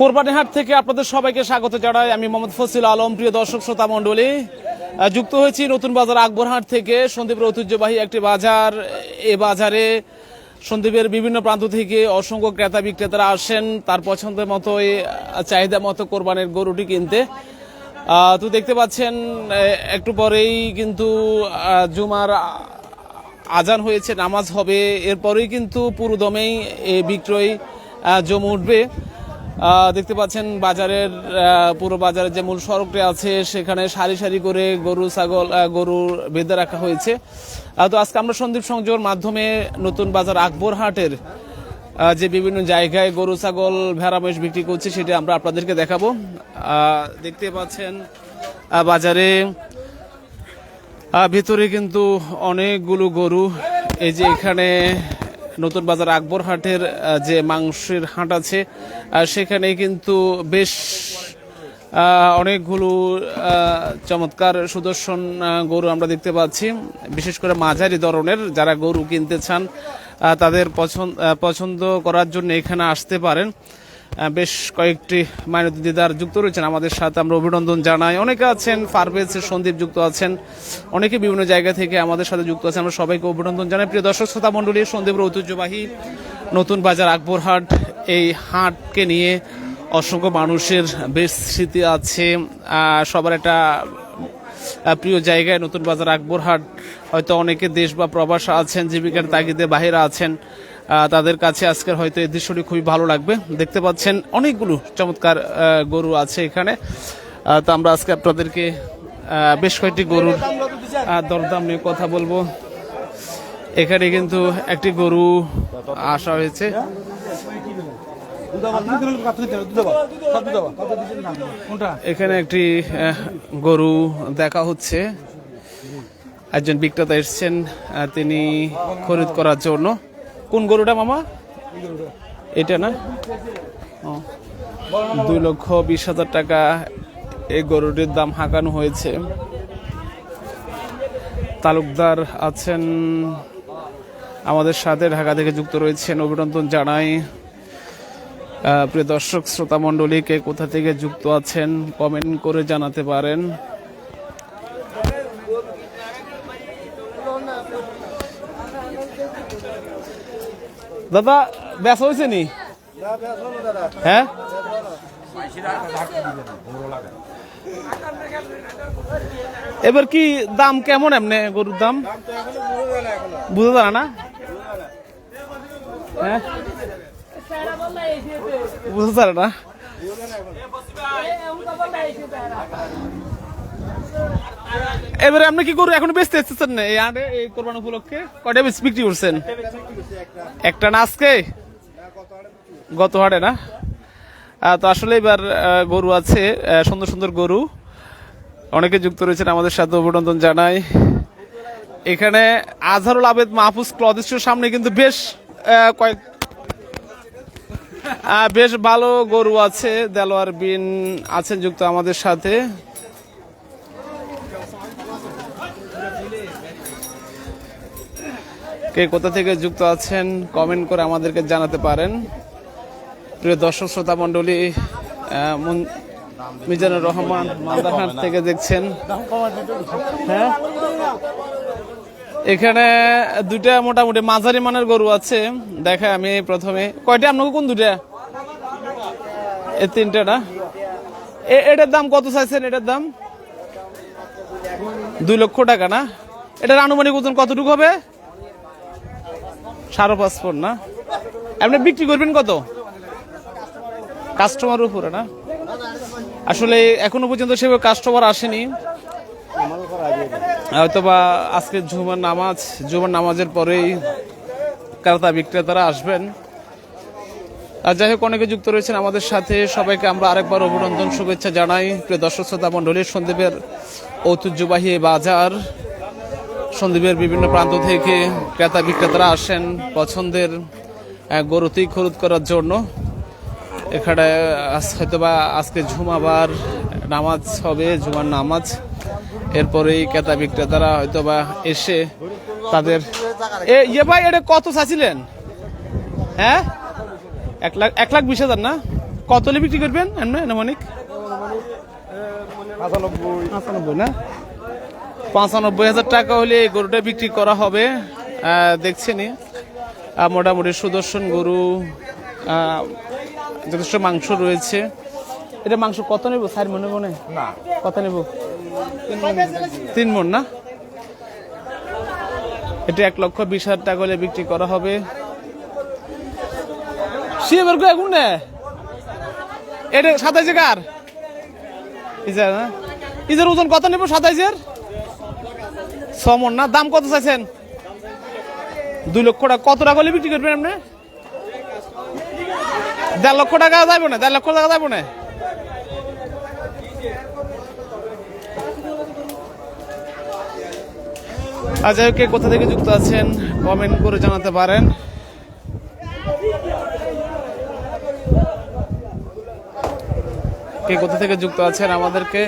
কোরবানি হাট থেকে আপনাদের সবাইকে স্বাগত জানাই। আমি মোহাম্মদ ফসিল আলম, প্রিয় দর্শক, শ্রোতা মণ্ডলী। যুক্ত হয়েছি নতুন বাজার আকবরহাট থেকে। সন্দীপের ঐতিহ্যবাহী একটি বাজার। এ বাজারে সন্দীপের বিভিন্ন প্রান্ত থেকে অসংখ্য ক্রেতা বিক্রেতারা আসেন। তার পছন্দের মতোই চাহিদা মতো কোরবানির গরুটি কিনতে। তো দেখতে পাচ্ছেন একটু পরেই কিন্তু জুমার আজান হয়েছে, নামাজ হবে। এরপরেই কিন্তু পুরোদমেই এই বিক্রয় জমে উঠবে। দেখতে পাচ্ছেন বাজারের পুরো বাজারের যে মূল সড়কটি আছে, সেখানে সারি সারি করে গরু, ছাগল গরু বেঁধে রাখা হয়েছে। তো আজকে আমরা সন্দীপ সংযোগের মাধ্যমে নতুন বাজার আকবর হাটের যে বিভিন্ন জায়গায় গরু, ছাগল, ভেড়া, মহিষ বিক্রি করছে, সেটা আমরা আপনাদেরকে দেখাবো। দেখতে পাচ্ছেন বাজারে ভিতরে কিন্তু অনেকগুলো গরু, এই যে এখানে নতুন বাজার আকবর হাটের যে মাংসের হাট আছে সেখানে কিন্তু বেশ অনেকগুলো চমৎকার সুদর্শন গরু আমরা দেখতে পাচ্ছি। বিশেষ করে মাঝারি ধরনের যারা গরু কিনতে চান তাদের পছন্দ পছন্দ করার জন্য এখানে আসতে পারেন। বেশ কয়েকটি মাইনতি দিদার যুক্ত রয়েছেন আমাদের সাথে। আমরা অভিনন্দন জানাই। অনেকে আছেন ফারবেজ সন্দীপ যুক্ত আছেন। অনেকে বিভিন্ন জায়গা থেকে আমাদের সাথে যুক্ত আছেন। আমরা সবাইকে অভিনন্দন জানাই। প্রিয় দর্শক, শ্রোতা মণ্ডলী সন্দীপের ঐতিহ্যবাহী নতুন বাজার আকবরহাট, এই হাটকে নিয়ে অসংখ্য মানুষের বেশ স্মৃতি আছে। সবার একটা প্রিয় জায়গায় নতুন বাজার আকবরহাট। হয়তো অনেকে দেশ বা প্রবাস আছেন, জীবিকার তাগিদে বাহিরে আছেন। তাদের কাছে আজকের হয়তো এই দৃশ্যটি খুবই ভালো লাগবে। দেখতে পাচ্ছেন অনেকগুলো চমৎকার গরু আছে এখানে। তো আমরা আজকে আপনাদেরকে বেশ কয়েকটি গরুর দরদাম নিয়ে কথা বলব। এখানে কিন্তু একটি গরু আসা হয়েছে। এখানে একটি গরু দেখা হচ্ছে। একজন বিক্রেতা এসছেন তিনি খরিদ করার জন্য। কোন গরুটা মামা? এটা না? দুই লক্ষ বিশ হাজার টাকা এই গরুটির দাম হাঁকানো হয়েছে। তালুকদার আছেন আমাদের সাথে, ঢাকা থেকে যুক্ত রয়েছেন অভিনন্দন জানাই। প্রিয় দর্শক, শ্রোতা মণ্ডলী, কে কোথা থেকে যুক্ত আছেন কমেন্ট করে জানাতে পারেন। দাদা ব্যস্ত হয়েছে নি? হ্যাঁ? এবার কি দাম কেমন এমনি গরুর দাম? বুঝতে পারা না? হ্যাঁ? বুঝতে পারে না? এবারে আপনি কি করুন এখন বেচতে এসেছেন না? এই আড়ে এই কোরবান উপলক্ষে কয়টা বেশ বিক্রি করছেন? একটা না আজকে? গত হাটে না? তো আসলে এবার গরু আছে সুন্দর সুন্দর গরু। অনেকে যুক্ত রয়েছেন আমাদের সাথে, অভিনন্দন জানাই। এখানে আজহারুল আবেদ মাহফুজ ক্লথ সামনে কিন্তু বেশ কয়েক বেশ ভালো গরু আছে, দেলোয়ার বিন আছেন যুক্ত আমাদের সাথে। কে কোথা থেকে যুক্ত আছেন কমেন্ট করে আমাদেরকে জানাতে পারেন। প্রিয় দর্শক, শ্রোতা মণ্ডলী মিজানুর রহমান মালদাহাট থেকে দেখছেন। হ্যাঁ? এখানে দুইটা মোটামুটি মাঝারি মানের গরু আছে। দেখে আমি প্রথমে। কয়টা? আপনাকে কোন দুইটা? এ তিনটা না? এটার দাম কত চাইছেন? এটার দাম? দুই লক্ষ টাকা না? এটার আনুমানিক ওজন কতটুকু হবে? পাঁচ ফুট না? আপনি বিক্রি করবেন কত? কাস্টমার উপরে না? আসলে এখনও পর্যন্ত সেভাবে কাস্টমার আসেনি। হয়তো বা আজকে জুমার নামাজ, জুমার নামাজের পরেই ক্রেতা বিক্রেতারা আসবেন। আর যাই হোক, অনেকে যুক্ত রয়েছেন আমাদের সাথে। সবাইকে আমরা আরেকবার অভিনন্দন, শুভেচ্ছা জানাই। প্রিয় দর্শক, শ্রোতা মণ্ডলীর সন্দীপের ঐতিহ্যবাহী বাজার। সন্দীপের বিভিন্ন প্রান্ত থেকে ক্রেতা বিক্রেতারা আসেন পছন্দের গরুতেই খরিদ করার জন্য। এখানে হয়তোবা আজকে ঝুমাবার নামাজ হবে জুমার নামাজ। এরপরেই ক্রেতা বিক্রেতারা হয়তোবা এসে তাদের এ ইয়ে ভাই এটা কত চাচ্ছিলেন? হ্যাঁ? এক লাখ এক লাখ বিশ হাজার না? কত বিক্রি করবেন? এমনি আনুমানিক পঁচানব্বই না? পঁচানব্বই হাজার টাকা হলে এই গরুটা বিক্রি করা হবে। আহ, দেখছেনই। মোটামুটি সুদর্শন গরু যথেষ্ট মাংস রয়েছে। এটা মাংস কত নেব? চার মনে মনে? না। কত নেব? তিন মন না? এটা এক লক্ষ বিশ হাজার টাকা হলে বিক্রি করা হবে। এখন নে। এটা সাতাইশে কার? ইজার না ইজার ওজন কত নেব সাতাইশের? ছ মন না, দাম কত চাইছেন? দুই লক্ষ টাকা। কত টাকা হলে বিক্রি করবেন আপনি? দেড় লক্ষ টাকা যাইব না, দেড় লক্ষ টাকা যাইব না। হোক, কে কোথা থেকে যুক্ত আছেন, কমেন্ট করে জানাতে পারেন। কে কোথা থেকে যুক্ত আছেন আমাদেরকে?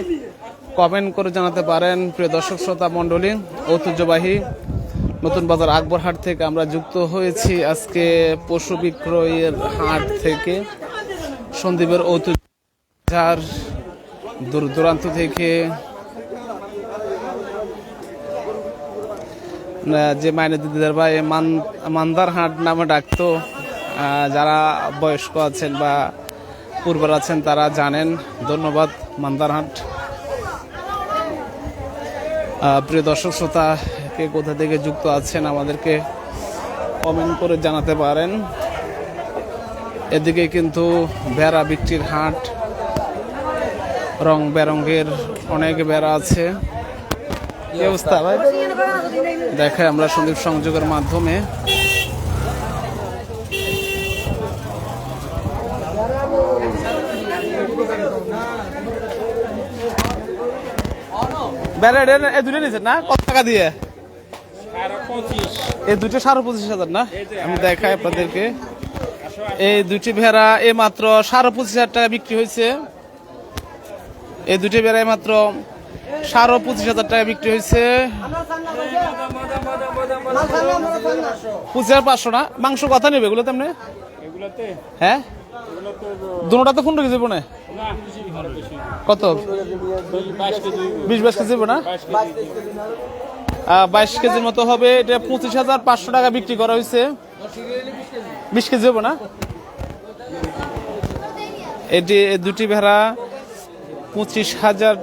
কমেন্ট করে জানাতে পারেন। প্রিয় দর্শক শ্রোতা মণ্ডলী ঐতিহ্যবাহী নতুন বাজার আকবরহাট থেকে আমরা যুক্ত হয়েছি আজকে পশু বিক্রয়ের হাট থেকে। সন্দীপের ঐতিহ্য বাজার দূর দূরান্ত থেকে যে মাইনে দিদিদের ভাই মান মান্দার হাট নামে ডাকতো যারা বয়স্ক আছেন বা পূর্বের আছেন তারা জানেন। ধন্যবাদ মান্দার হাট। আহ, প্রিয় দর্শক শ্রোতা কে কোথা থেকে যুক্ত আছেন আমাদেরকে কমেন্ট করে জানাতে পারেন। এদিকে কিন্তু বেড়া বিক্রির হাট, রং বেরঙ্গের অনেক বেড়া আছে। কি দেখায় আমরা সন্দীপ সংযোগের মাধ্যমে। ব্যারেড এই দুটো নিয়েছেন না? কত টাকা দিয়ে? এই দুটো সাড়ে পঁচিশ হাজার না? আমি দেখাই আপনাদেরকে। এই দুটি ভেড়া এ মাত্র সাড়ে পঁচিশ হাজার টাকা বিক্রি হয়েছে। এই দুটি ভেড়া এই মাত্র সাড়ে পঁচিশ হাজার টাকা বিক্রি হয়েছে। পঁচিশ হাজার পাঁচশো না? মাংস কথা নেবে এগুলো তেমনি হ্যাঁ? দুটা তো কেজি বোনে কত? বিশ বাইশ কেজি না? বাইশ কেজির মতো হবে। এটা পঁচিশ হাজার পাঁচশো টাকা বিক্রি করা হয়েছে বিশ কেজি হবে না? এটি দুটি ভেড়া পঁচিশ হাজার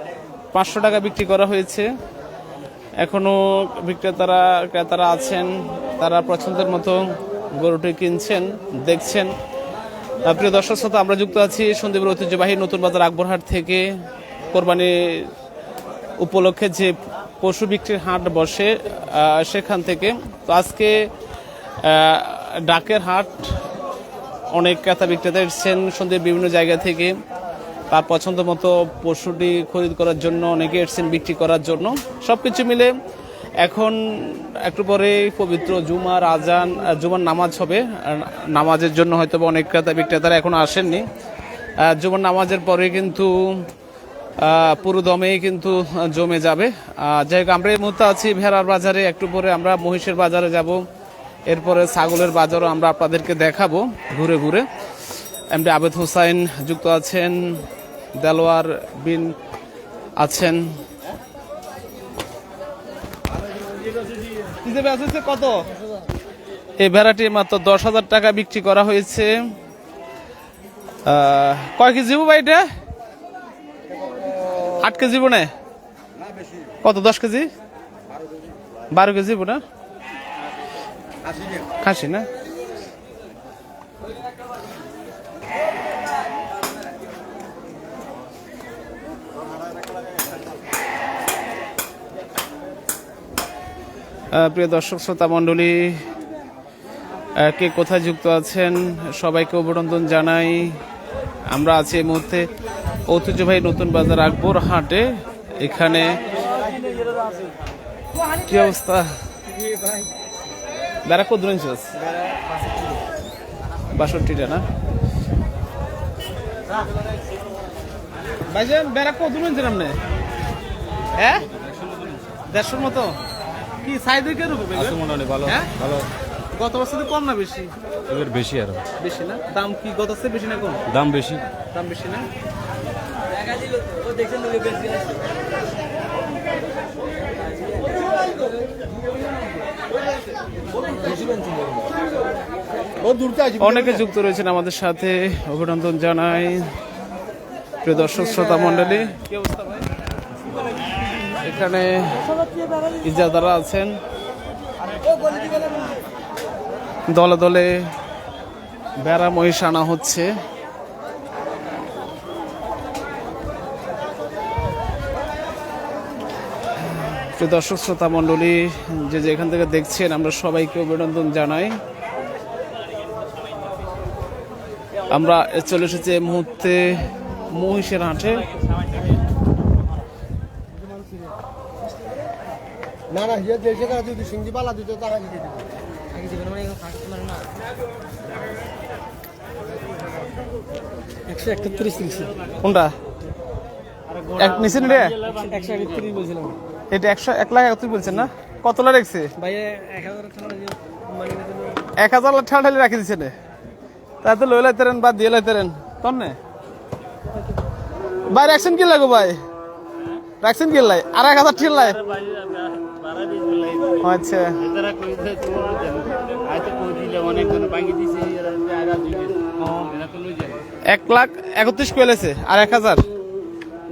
পাঁচশো টাকা বিক্রি করা হয়েছে। এখনও বিক্রেতারা, ক্রেতারা আছেন, তারা পছন্দের মতো গরুটি কিনছেন, দেখছেন। প্রিয় দর্শক শ্রোতা, আমরা যুক্ত আছি সন্দীপের ঐতিহ্যবাহী নতুন বাজার আকবরহাট থেকে। কোরবানি উপলক্ষে যে পশু বিক্রির হাট বসে সেখান থেকে। তো আজকে ডাকের হাট, অনেক ক্রেতা বিক্রেতা এসেছেন সন্ধ্যের বিভিন্ন জায়গা থেকে। তার পছন্দ মতো পশুটি খরিদ করার জন্য, অনেকে এসেছেন বিক্রি করার জন্য। সব কিছু মিলে এখন একটু পরে পবিত্র জুমার আজান জুমার নামাজ হবে। নামাজের জন্য হয়তো অনেক ক্রেতা বিক্রেতারা এখন আসেননি। জুমার নামাজের পরে কিন্তু পুরো দমেই কিন্তু জমে যাবে। যাই হোক, আমরা এই মুহূর্তে আছি ভেড়ার বাজারে। একটু পরে আমরা মহিষের বাজারে যাব। এরপরে ছাগলের বাজারও আমরা আপনাদেরকে দেখাবো ঘুরে ঘুরে। এমডি আবেদ হোসাইন যুক্ত আছেন, দেলোয়ার বিন আছেন। কত? এই ভেড়াটি মাত্র দশ হাজার টাকা বিক্রি করা হয়েছে। কয় কেজি ভাই এটা? আট কেজি বোনে কত, দশ কেজি? বারো কেজি বোনা খাসি না? প্রিয় দর্শক, শ্রোতা মণ্ডলী কে কোথায় যুক্ত আছেন সবাইকে অভিনন্দন জানাই। আমরা আছি এই মুহূর্তে ঐতিহ্যবাহী নতুন বাজার আকবর হাটে। এখানে কি অবস্থা? বেড়া কত ইঞ্চিস বাষট্টিটা না? বেড়া কত দূর আপনি? হ্যাঁ? দেড়শোর মতো? কি সাইজ কে রূপে মোটামুটি ভালো হ্যাঁ? ভালো। গত বছর কম না বেশি? এবার বেশি আরও। বেশি না? দাম কি গত বছর বেশি না কম? দাম বেশি। দাম বেশি না? অনেকে যুক্ত রয়েছেন আমাদের সাথে। অভিনন্দন জানাই। প্রিয় দর্শক শ্রোতা মন্ডলী কি অবস্থা ভাই? এখানে ইজাদারা আছেন। দলে দলে বেড়া মহিষ আনা হচ্ছে। দর্শক, শ্রোতা মণ্ডলী, যে যেখান থেকে দেখছেন, আমরা সবাইকে অভিনন্দন জানাই। আমরা চলে এসেছি এই মুহূর্তে মহিষের হাটে। না না হিয়া দেশে কারা যদি সিংজি পালা দিত তারা দিতে দিত? একশো একত্রিশ তিরিশ কোনটা? এক নিচেন রে? একশো একত্রিশ বলছিলাম। এটা একশো এক লাখ একত্রিশ বলছেন না? কতলা রেখছে? ভাই এক হাজার মানে এক হাজার লাখ ঠান্ডা রাখি দিছে নে তাই তো লই লাইতেরেন বা দিয়ে লাইতেরেন তন নে। ভাই রাখছেন কি লাগো ভাই? রাখছেন কি লাই? আর এক হাজার ঠিক লাই আচ্ছা। এক লাখ একত্রিশ আর এক হাজার।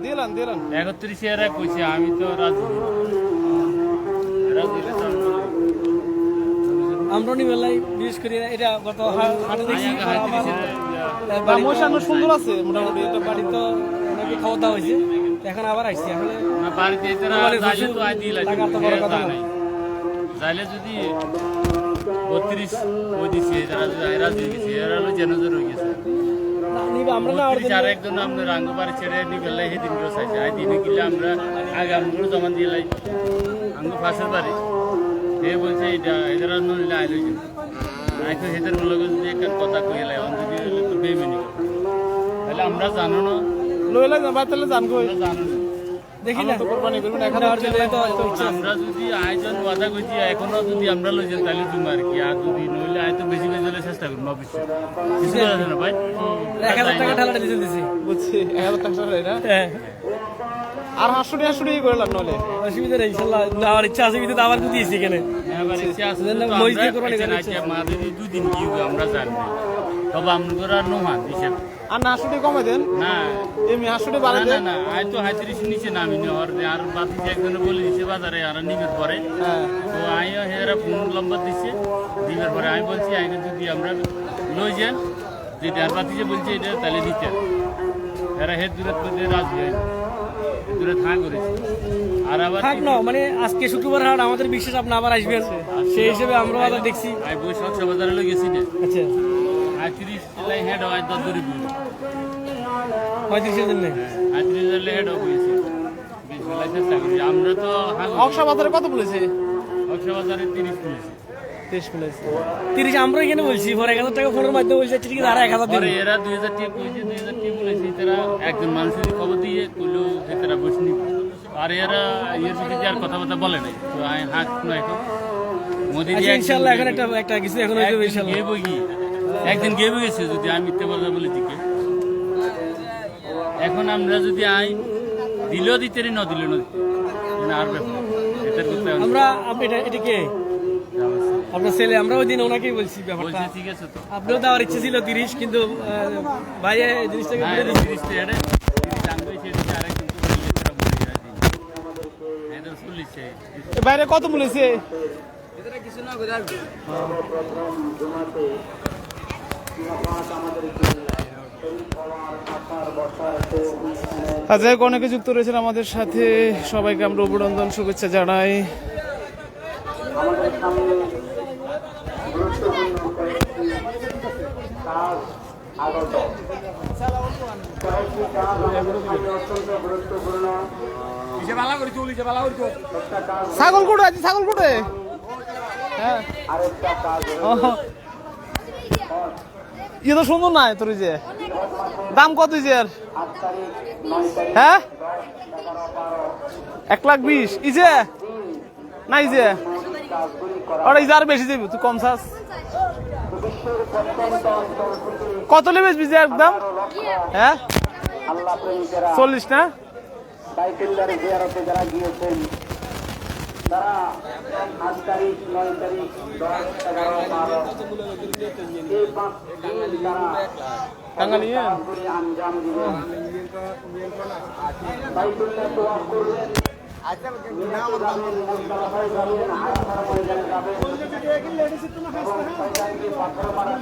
দিলাম দিলাম একত্রিশ এরা কইছে আমি তো রাজি। আমরা বিশেষ করে এটা গত হাটে দেখছি সুন্দর আছে মোটামুটি। এটা বাড়ি তো খাওয়া দাওয়া হয়েছে। এখন আবার আসছি আসলে বাড়িতে যাইলে তো আই না। যাইলে যদি বত্রিশ ওই দিছে এরা দিয়ে গেছে এরা হলো জেনজর হয়ে গেছে। না, নিবে আমরা না বত্রিশ আর একজন আমরা রাঙ্গ বাড়ি ছেড়ে নিবে লাই সেদিন চাইছে আই দিনে গেলে আমরা আগে আমগুলো জমা দিয়ে লাই আঙ্গু ফাঁসের বাড়ি। এ বলছে এটা এরা নইলে আই লইছে আইতো হেদের লগে যদি একটা কথা কই লাই অন তো বেমেনি তাহলে আমরা জানো না লই লাই বা তাহলে জান কই দেখি না কোরবানি তো আমরা যদি আয়োজন ওয়াদা করছি এখনও যদি আমরা লই যাই তাহলে তুমি আর কি? আর যদি নইলে আয় তো বেশি বেশি হলে চেষ্টা করব অবশ্যই কিছু করা যাবে না ভাই। এক হাজার টাকা দিতে দিছি। বুঝছি এক হাজার টাকা না? আর হাঁসুটি হাঁসুটি করলাম নলে অসুবিধা নেই নেওয়ার ইচ্ছা আছে কিন্তু আবার দিয়েছি এখানে ইচ্ছে আছে কোরবানি এখানে করার ইচ্ছা। আমাদের এই দুদিন কি হবে আমরা জানি তবে আমরা হিসেব আর না হাঁসুটি কমে দেন? না। এমনি বাড়াই না দেন? না আয় তো হাইত্রিশ নিচে নামি নেওয়ার আর বাকি একজনে বলে দিছে বাজারে আর নিমের পরে। হ্যাঁ। তো আইও হেরা ফোন নম্বর দিছে দিবার পরে। আমি বলছি আইনে যদি আমরা লই যান যেটা আর বাতি যে বলছে এটা তাহলে নিতে এরা হের দূরে মধ্যে রাজি হয় দূরে থাক করেছে। আর আবার থাক না মানে আজকে শুক্রবার হাট আমাদের বিশেষ আপনি আবার আসবেন সেই হিসেবে আমরাও আবার দেখছি। আই বই সব বাজারে লই গেছি না। আচ্ছা। আই তিরিশ লাই হেড হয় দশ দূরে পঁয়ত্রিশের জন্য? হয়েছে। বেশ বেলায় চেষ্টা করছি আমরা তো অক্সা বাজারে কত বলেছে? অক্সা বাজারে তিরিশ বলেছে। তিরিশ আমরা এখানে বলছি পরে এক হাজার টাকা ফোনের মাধ্যমে বলছে ঠিক আছে আর এক হাজার এরা দুই হাজার টিপ কইছে দুই হাজার টিপ বলেছে তারা একজন মানুষের খবর দিয়ে আর এরা ইয়ের আর কথাবার্তা বলে নাই? তো আমি না এখন মোদি আচ্ছা ইনশাল্লাহ এখন একটা একটা কিছু এখন হয়ে যাবে ইনশাল্লাহ। কি একদিন গেবে গেছে যদি আমি মিথ্যে কথা বলে দিকে। এখন আমরা যদি আই দিলেও দিতে রে, ন দিলে ন না আর ব্যাপার এটার করতে এখন আমরা আপনি এটা এটা কে? আপনার ছেলে আমরা ওই দিন ওনাকেই বলছি ব্যাপারটা। বলছে ঠিক আছে তো। আপনিও দেওয়ার ইচ্ছে ছিল তিরিশ কিন্তু ভাই এই জিনিসটাকে না বলে এটা দিচ্ছি। তিরিশ তো বলেছে আচ্ছা অনেকে যুক্ত রয়েছেন আমাদের সাথে। সবাইকে আমরা অভিনন্দন, শুভেচ্ছা জানাই। ছাগল কোটে আছে ছাগল কোটে? হ্যাঁ। ইয়ে তো সুন্দর নাই, তোর যে। দাম কত আর? হ্যাঁ? এক লাখ বিশ। ইজে? না ইজে? ওরা ইজে আর বেশি যাবি তুই কম চাস। কত নেবে বিজে একদম হ্যাঁ? চল্লিশ না? তারা আট তারিখ নয় তারিখ দশ এগারো বারো এই পাঁচ দিন তারা আঞ্জাম দিবেন বাইতুল্লাহ তোয়াফ শয়তানকে পাথর মারা